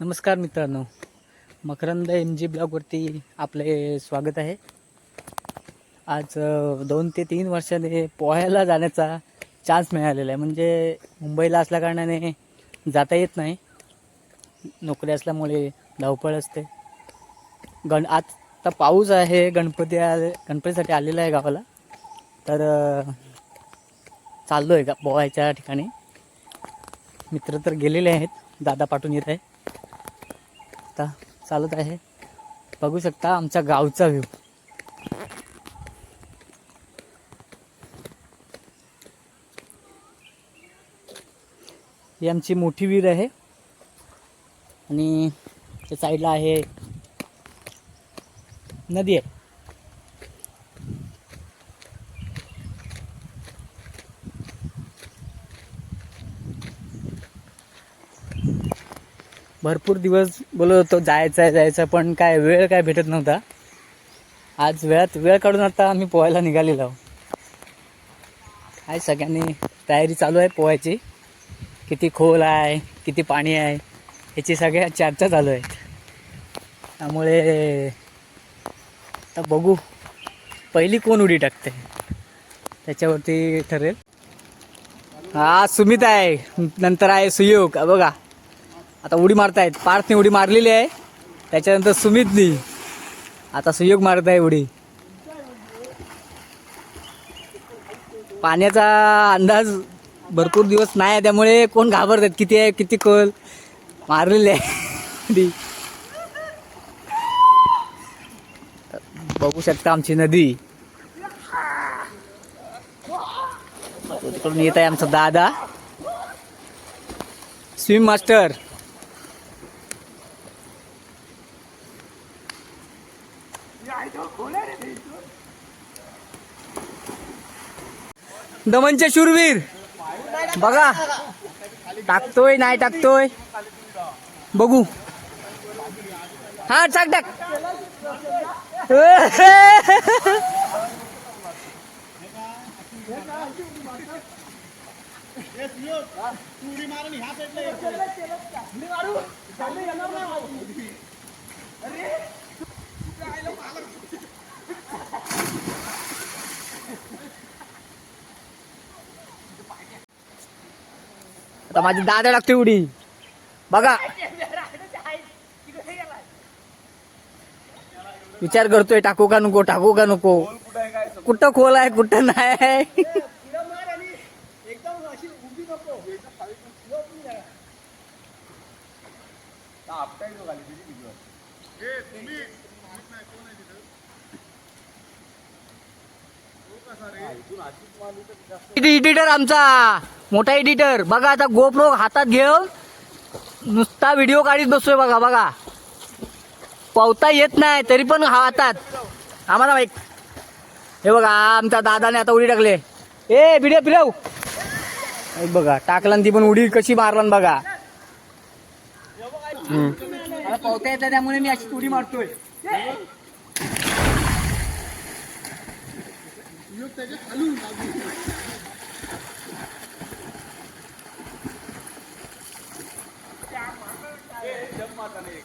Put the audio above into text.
नमस्कार मित्रांनो. Makarand M G ब्लॉगवरती आपले स्वागत आहे. आज दोन ते तीन वर्षाने पोहायला जाण्याचा चान्स मिळालेला आहे. म्हणजे मुंबईला असल्याकारणाने जाता येत नाही. नोकरी असल्यामुळे धावपळ असते. गण आता पाऊस आहे. गणपती आले गणपतीसाठी आलेला आहे गावाला. तर चाललो आहे का पोहायच्या ठिकाणी. मित्र तर गेलेले आहेत. दादा पाठवून येत आहे. आता चालत आहे. बघू शकता आमच्या गावचा व्ह्यू ही आमची मोठी विहीर आहे. आणि त्या साईडला आहे नदी आहे. भरपूर दिवस बोलत होतो जायचं आहे जायचं पण काय वेळ काय भेटत नव्हता. आज वेळात वेळ काढून आता आम्ही पोहायला निघालेलो आहोत. काय सगळ्यांनी तयारी चालू आहे पोहायची. किती खोल आहे किती पाणी आहे याची सगळ्या चर्चा चालू आहे त्यामुळे आता बघू पहिली कोण उडी टाकते? त्याच्यावरती ठरेल. हा सुमित आहे. नंतर आहे सुयोग बघा. आता उडी मारतायत. पार्थने उडी मारलेली आहे. त्याच्यानंतर सुमितनी आता सुयोग मारत आहे उडी. पाण्याचा अंदाज भरपूर दिवस नाही आहे त्यामुळे कोण घाबरतात? किती आहे किती कोल मारलेली आहे. उडी बघू शकता आमची नदी. तिकडून येत आहे आमचा दादा. स्विम मास्टर दमनचे शूरवीर बघा टाकतोय नाही टाकतोय बघू हा टाक टाक आता माझी दादा लागते उडी बघा. विचार करतोय टाकू का नको टाकू का नको? कुठं खोल आहे कुठं नाही? एडिटर आमचा मोठा एडिटर बघा आता गोप्रो हातात घेऊन नुसता व्हिडिओ काढीत बसतोय बघा बघा. पावता येत नाही तरी पण हातात. आम्हाला माहीत. हे बघा आमच्या दादाने आता उडी टाकले. ए व्हिडिओ फिरव हे बघा टाकला ती पण उडी कशी मारला बघा. पावता येत नाही त्यामुळे मी अशी उडी मारतोय. त्याच्या खालून लागू त्या माता जन्माता नाही